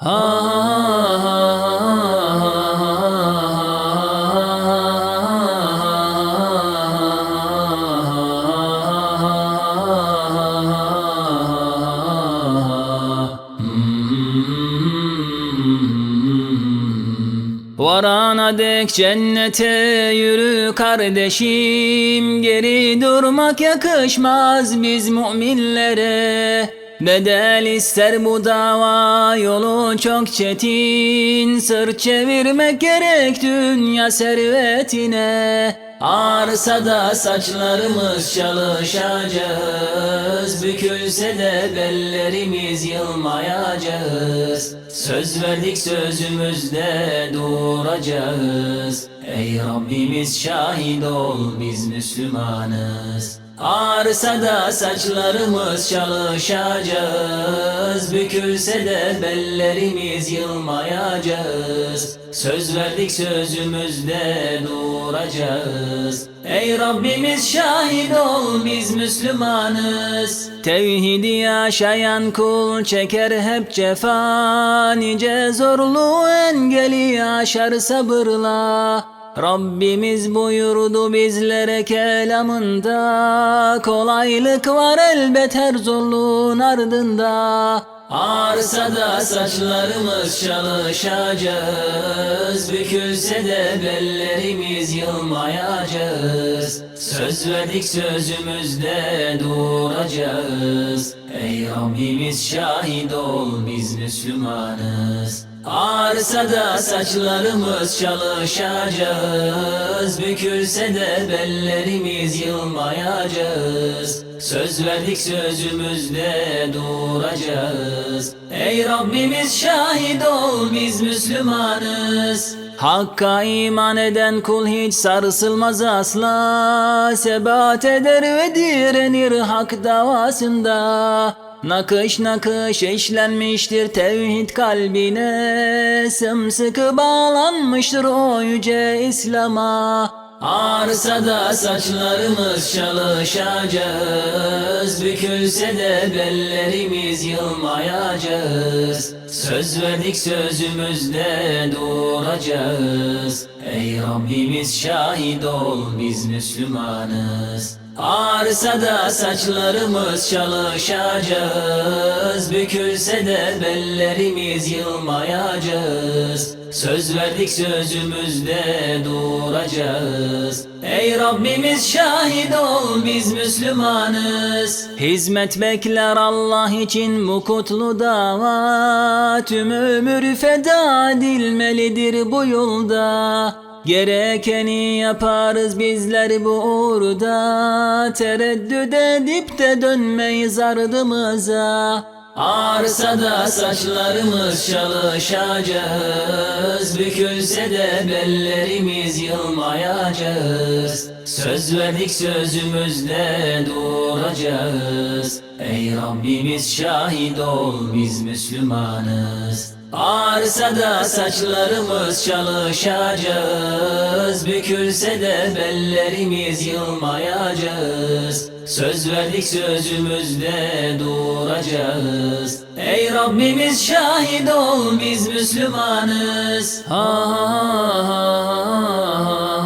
Ha Varana dek cennete yürü kardeşim Geri durmak yakışmaz biz müminlere Bedel ister bu dava yolu çok çetin. Sırt çevirmek gerek dünya servetine. Ağrısa da saçlarımız çalışacağız. Bükülse de bellerimiz yılmayacağız. Söz verdik sözümüzde duracağız. Ey Rabbimiz şahit ol biz Müslümanız Ağrısa da saçlarımız çalışacağız. Bükülse de bellerimiz yılmayacağız. Söz verdik sözümüzde duracağız. Ey Rabbimiz şahit ol biz Müslümanız. Tevhidi yaşayan kul çeker hep cefa. Nice zorlu engeli aşar sabırla Rabbimiz buyurdu bizlere kelamında Kolaylık var elbet her zorluğun ardında Ağrısa da saçlarımız çalışacağız. Bükülse de bellerimiz yılmayacağız. Söz verdik sözümüzde duracağız. Ey Rabbimiz şahit ol biz Müslümanız. Ağrısa da saçlarımız çalışacağız. Bükülse de bellerimiz yılmayacağız. Söz verdik sözümüzde duracağız Ey Rabbimiz şahit ol biz Müslümanız. Hakka iman eden kul hiç sarsılmaz asla. Sebat eder ve direnir hak davasında. Nakış nakış işlenmiştir tevhid kalbine. Sımsıkı bağlanmıştır o yüce İslam'a Ağrısa da saçlarımız çalışacağız. Bükülse de bellerimiz yılmayacağız. Söz verdik sözümüzde duracağız Ey Rabbimiz şahit ol biz Müslümanız Ağrısa da saçlarımız çalışacağız. Bükülse de bellerimiz yılmayacağız. Söz verdik sözümüzde duracağız. Ey Rabbimiz şahit ol biz Müslümanız. Hizmet bekler Allah için bu kutlu dava. Tüm ömür feda edilmelidir bu yolda Gerekeni yaparız bizler bu uğurda. Tereddüt edip de dönmeyiz ardımıza Ağrısa da saçlarımız çalışacağız. Bükülse de bellerimiz yılmayacağız. Söz verdik sözümüzde duracağız. Ey Rabbimiz şahit ol biz Müslümanız Ağrısa da saçlarımız çalışacağız. Bükülse de bellerimiz yılmayacağız. Söz verdik sözümüzde duracağız. Ey Rabbimiz şahit ol biz Müslümanız. Ha, ha, ha, ha.